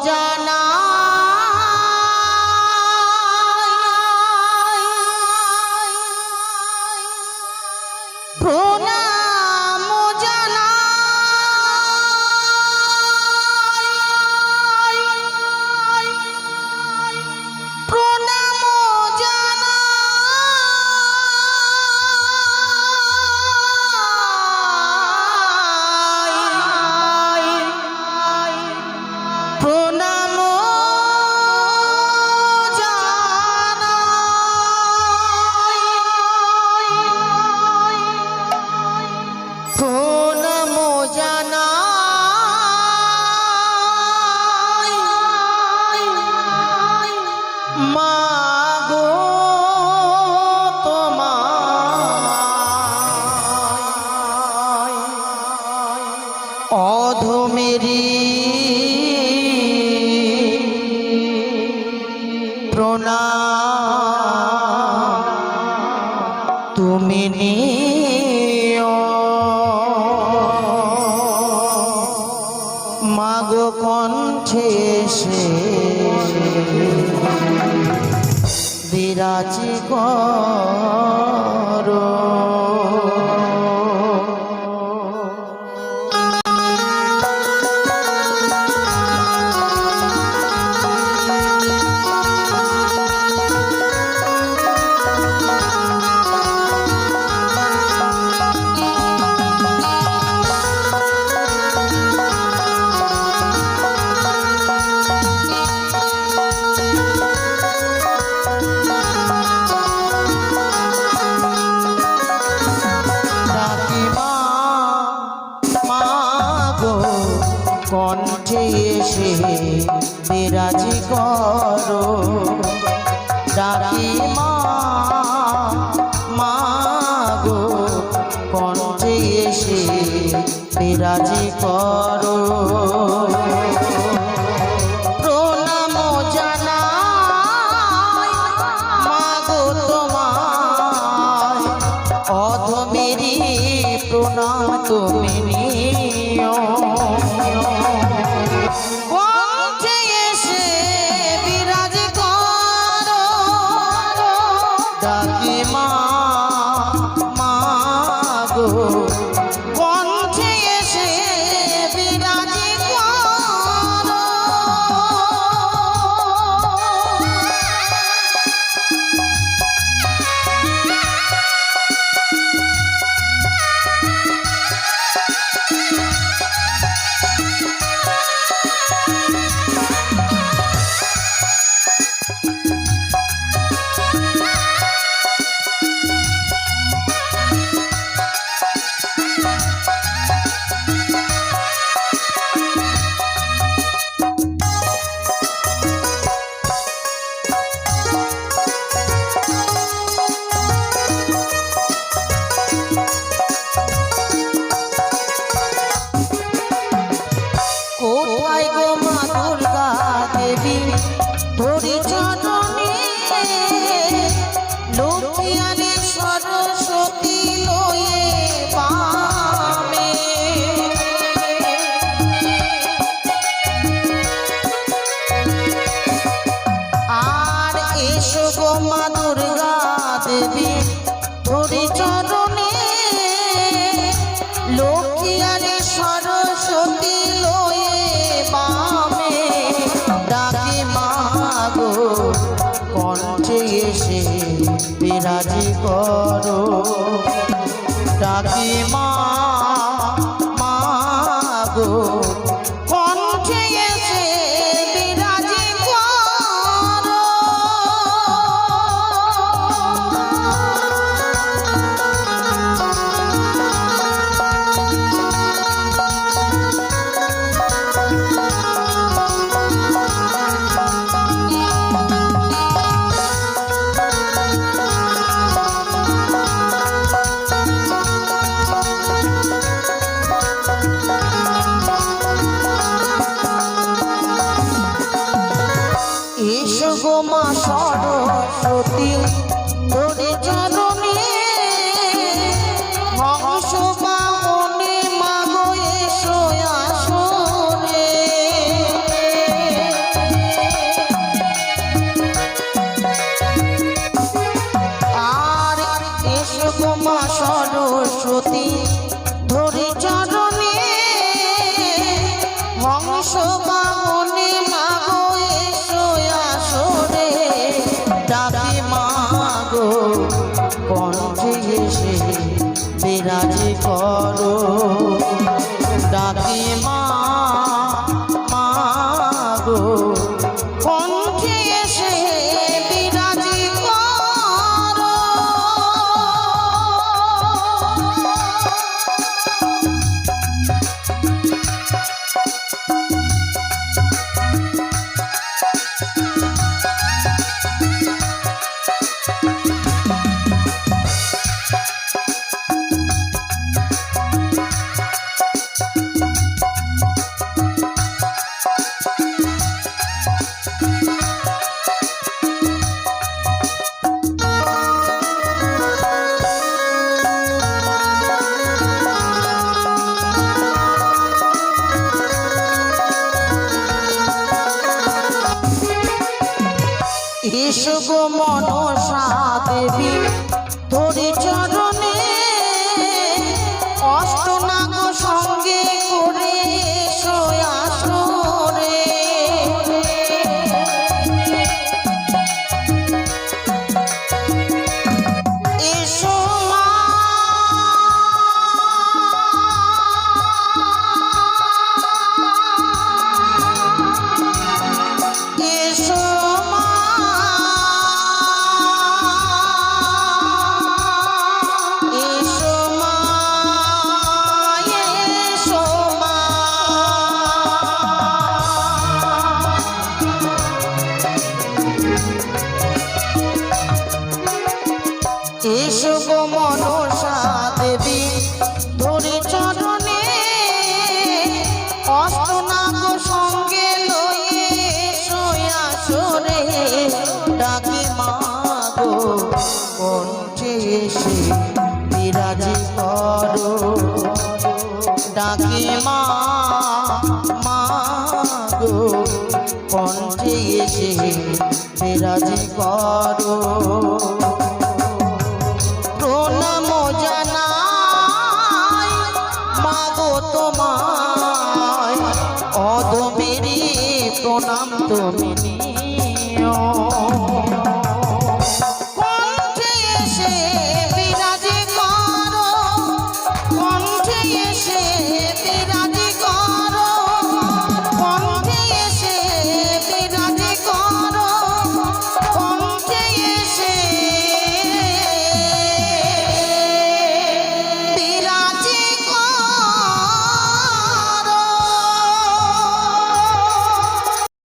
자. প্রণাম। তুমি নিও। মাগো কণ্ঠে সে বিরাজি কর। তারাই মা মা গো কণ্ঠে এসে বিরাজি কর। কাকিমা ডাকি মা শিশু গো কণ্ঠে এসে বিরাজ করো। প্রণাম জানাই মাগো তোমায়। অদমেরি প্রণাম তুমি নিয়